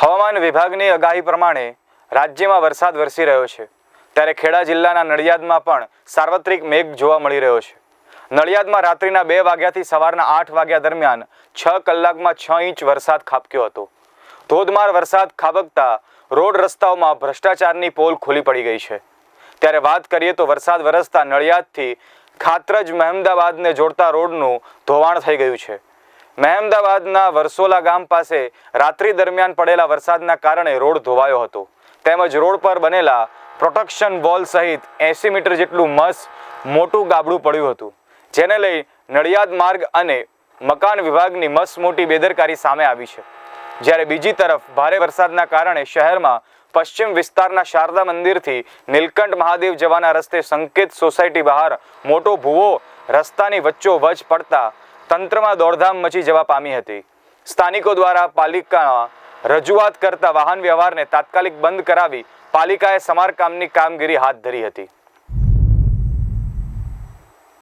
હવામાન વિભાગની આગાહી પ્રમાણે રાજ્યમાં વરસાદ વરસી રહ્યો છે. ત્યારે ખેડા જિલ્લાના નડિયાદમાં પણ સાર્વત્રિક મેઘ જોવા મળી રહ્યો છે. નડિયાદમાં રાત્રિના બે વાગ્યાથી સવારના આઠ વાગ્યા દરમિયાન છ કલાકમાં છ ઇંચ વરસાદ ખાબક્યો હતો. ધોધમાર વરસાદ ખાબકતા રોડ રસ્તાઓમાં ભ્રષ્ટાચારની પોલ ખુલી પડી ગઈ છે. ત્યારે વાત કરીએ તો વરસાદ વરસતા નડિયાદથી ખાતરજ મહેમદાબાદને જોડતા રોડનું ધોવાણ થઈ ગયું છે. મહેમદાબાદના વરસોલા ગામ પાસે રાત્રિ દરમિયાન પડેલા વરસાદના કારણે રોડ ધોવાયો હતો. તેમજ રોડ પર બનેલા પ્રોટેક્શન વોલ સહિત એંસી મીટર જેટલું મસ મોટું ગાબડું પડ્યું હતું. જેને લઈ નડિયાદ માર્ગ અને મકાન વિભાગની મસ મોટી બેદરકારી સામે આવી છે. જ્યારે બીજી તરફ ભારે વરસાદના કારણે શહેરમાં પશ્ચિમ વિસ્તારના શારદા મંદિરથી નીલકંઠ મહાદેવ જવાના રસ્તે સંકેત સોસાયટી બહાર મોટો ભૂવો રસ્તાની વચ્ચોવચ પડતા તંત્રમાં દોડધામ મચી જવા પામી હતી. સ્થાનિકો દ્વારા પાલિકામાં રજૂઆત કરતા વાહન વ્યવહારને તાત્કાલિક બંધ કરાવી પાલિકાએ સમારકામની કામગીરી હાથ ધરી હતી.